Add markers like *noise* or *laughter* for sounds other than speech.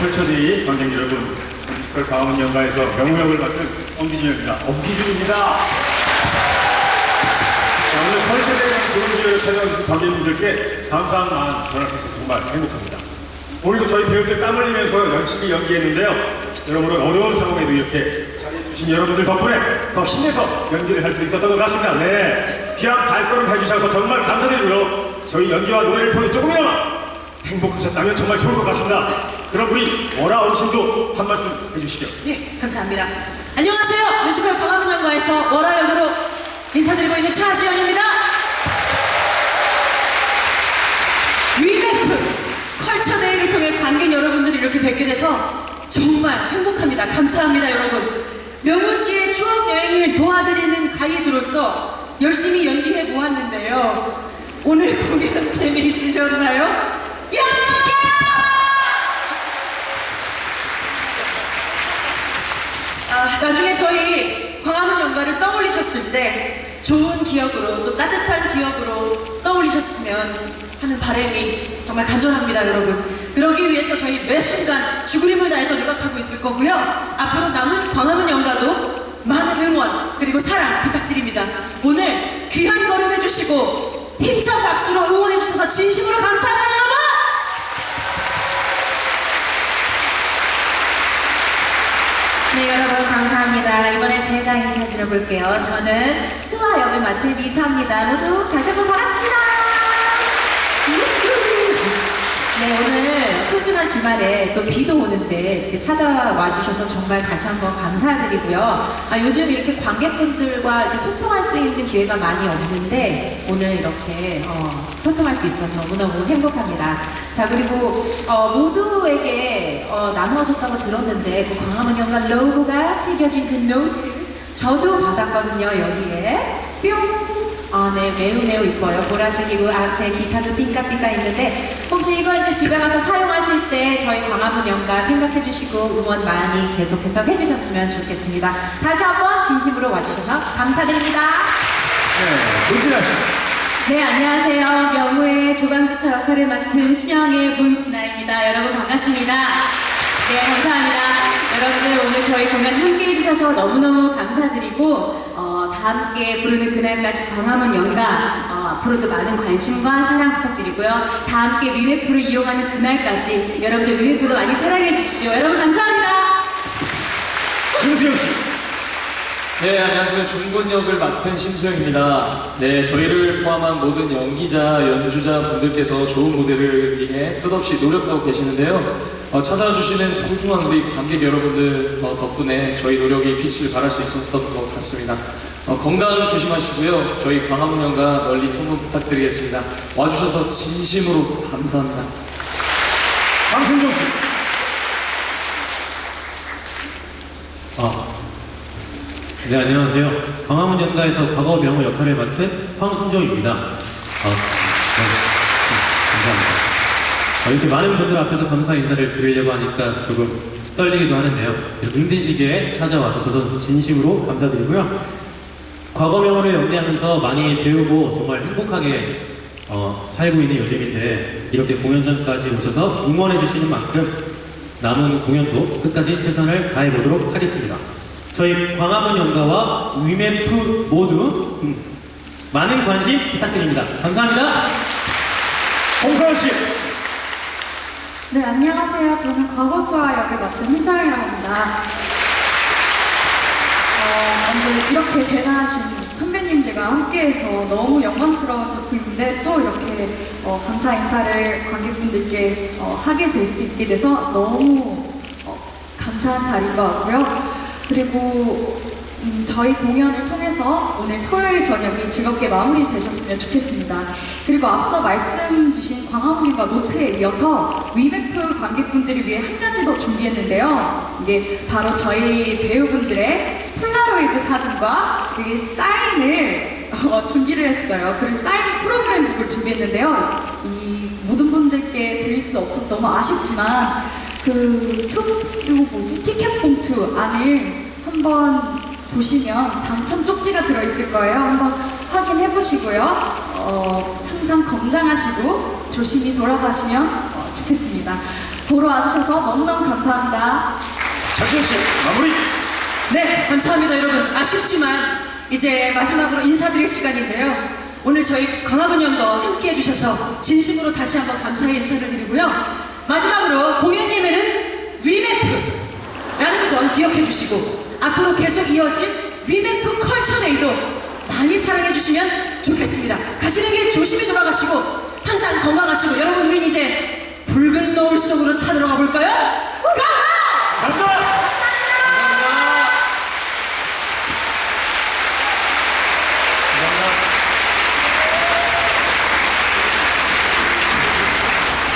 컬처데이 관객 여러분, 뮤지컬 가은 연가에서 명우역을 맡은 엄기준입니다. 엄기준입니다. 자, 오늘 컬처데이 좋은 기회를 찾아주신 관객님들께 감사한 전할 수 있어서 정말 행복합니다. 오늘도 저희 배우들 땀 흘리면서 열심히 연기했는데요. 여러분은 어려운 상황에도 이렇게 잘해주신 여러분들 덕분에 더 힘내서 연기를 할 수 있었던 것 같습니다. 네. 귀한 발걸음 해주셔서 정말 감사드리고요. 저희 연기와 노래를 통해 조금이나마 행복하셨다면 정말 좋을 것 같습니다. 그럼 우리 워라 어르신도 한 말씀 해주시죠. 예, 감사합니다. 안녕하세요. 뮤지컬 광화문 연가에서 월화역으로 인사드리고 있는 차지연입니다. 위메프 컬처데이를 통해 관객 여러분들이 이렇게 뵙게 돼서 정말 행복합니다. 감사합니다, 여러분. 명우 씨의 추억 여행을 도와드리는 가이드로서 열심히 연기해 보았는데요. 오늘 공연 *laughs* 재미있으셨나요? 아, 나중에 저희 광화문 연가를 떠올리셨을 때 좋은 기억으로 또 따뜻한 기억으로 떠올리셨으면 하는 바람이 정말 간절합니다, 여러분. 그러기 위해서 저희 매 순간 죽으림을 다해서 노력하고 있을 거고요. 앞으로 남은 광화문 연가도 많은 응원 그리고 사랑 부탁드립니다. 오늘 귀한 걸음 해주시고 힘찬 박수로 응원해주셔서 진심으로 감사합니다, 여러분! 네 여러분 감사합니다. 이번에 제가 인사드려볼게요. 저는 수아 역을 맡은 리사입니다. 모두 다시 한번 반갑습니다. 네 오늘 소중한 주말에 또 비도 오는데 이렇게 찾아와 주셔서 정말 다시 한번 감사드리고요. 아, 요즘 이렇게 관객분들과 이렇게 소통할 수 있는 기회가 많이 없는데 오늘 이렇게 어, 소통할 수 있어서 너무너무 행복합니다. 자 그리고 어, 모두에게 어, 나누어졌다고 들었는데 그 광화문 연가 로고가 새겨진 그 노트 저도 받았거든요 여기에 뿅. 아, 네, 매우 매우 이뻐요. 보라색이고 앞에 기타도 띵까띵까 있는데 혹시 이거 이제 집에 가서 사용하실 때 저희 광화문 연가 생각해 주시고 응원 많이 계속해서 해주셨으면 좋겠습니다. 다시 한번 진심으로 와주셔서 감사드립니다. 네, 문진아 씨. 네, 안녕하세요. 명우의 조감지처 역할을 맡은 신영의 문진아입니다. 여러분 반갑습니다. 네, 감사합니다. 여러분들 오늘 저희 공연 함께 해주셔서 너무너무 감사드리고, 어, 다 함께 부르는 그날까지 광화문 연가, 어, 앞으로도 많은 관심과 사랑 부탁드리고요. 다 함께 위메프를 이용하는 그날까지 여러분들 위메프도 많이 사랑해 주십시오. 여러분 감사합니다. 심수영 씨. 네, 안녕하세요. 중곤 역을 맡은 심수영입니다. 네, 저희를 포함한 모든 연기자, 연주자 분들께서 좋은 무대를 위해 끝없이 노력하고 계시는데요. 어, 찾아주시는 소중한 우리 관객 여러분들 어, 덕분에 저희 노력이 빛을 발할 수 있었던 것 같습니다. 어, 건강 조심하시고요. 저희 광화문 연가 널리 소문 부탁드리겠습니다. 와주셔서 진심으로 감사합니다. 강순정 씨. 아, 네 안녕하세요. 광화문 연가에서 과거 명호 역할을 맡은 황순정입니다. 아, 네, 감사합니다. 아, 이렇게 많은 분들 앞에서 감사 인사를 드리려고 하니까 조금 떨리기도 하는데요. 이렇게 힘든 시기에 찾아와 주셔서 진심으로 감사드리고요. 과거 명호를 연기하면서 많이 배우고 정말 행복하게 어, 살고 있는 요즘인데 이렇게 공연장까지 오셔서 응원해 주시는 만큼 남은 공연도 끝까지 최선을 다해 보도록 하겠습니다. 저희 광화문 연가와 위메프 모두 음, 많은 관심 부탁드립니다. 감사합니다. 홍서연 씨. 네, 안녕하세요. 저는 과거 수아 역을 맡은 홍서영이라고 합니다. 어, 먼저 이렇게 대단하신 선배님들과 함께해서 너무 영광스러운 작품인데 또 이렇게 어, 감사 인사를 관객분들께 어, 하게 될 수 있게 돼서 너무 어, 감사한 자리인 것 같고요. 그리고 음, 저희 공연을 통해서 오늘 토요일 저녁이 즐겁게 마무리되셨으면 좋겠습니다. 그리고 앞서 말씀 주신 광화문인과 노트에 이어서 위메프 관객분들을 위해 한 가지 더 준비했는데요. 이게 바로 저희 배우분들의 폴라로이드 사진과 여기 사인을 어, 준비를 했어요. 그리고 사인 프로그램 북을 준비했는데요. 이 모든 분들께 드릴 수 없어서 너무 아쉽지만 그 투, 이거 뭐지? 티켓 봉투 안을 한번 보시면 당첨 쪽지가 들어있을 거예요. 한번 확인해 보시고요. 어, 항상 건강하시고 조심히 돌아가시면 어, 좋겠습니다. 보러 와주셔서 너무너무 감사합니다. 장시현 씨 마무리. 네, 감사합니다, 여러분. 아쉽지만 이제 마지막으로 인사드릴 시간인데요. 오늘 저희 광화문 연도 함께 해주셔서 진심으로 다시 한번 감사의 인사를 드리고요. 마지막으로 공연 예매는 위메프라는 점 기억해 주시고 앞으로 계속 이어질 위메프 컬처데이도 많이 사랑해 주시면 좋겠습니다. 가시는 길 조심히 돌아가시고 항상 건강하시고 여러분 우린 이제 붉은 노을 속으로 타들어가 볼까요?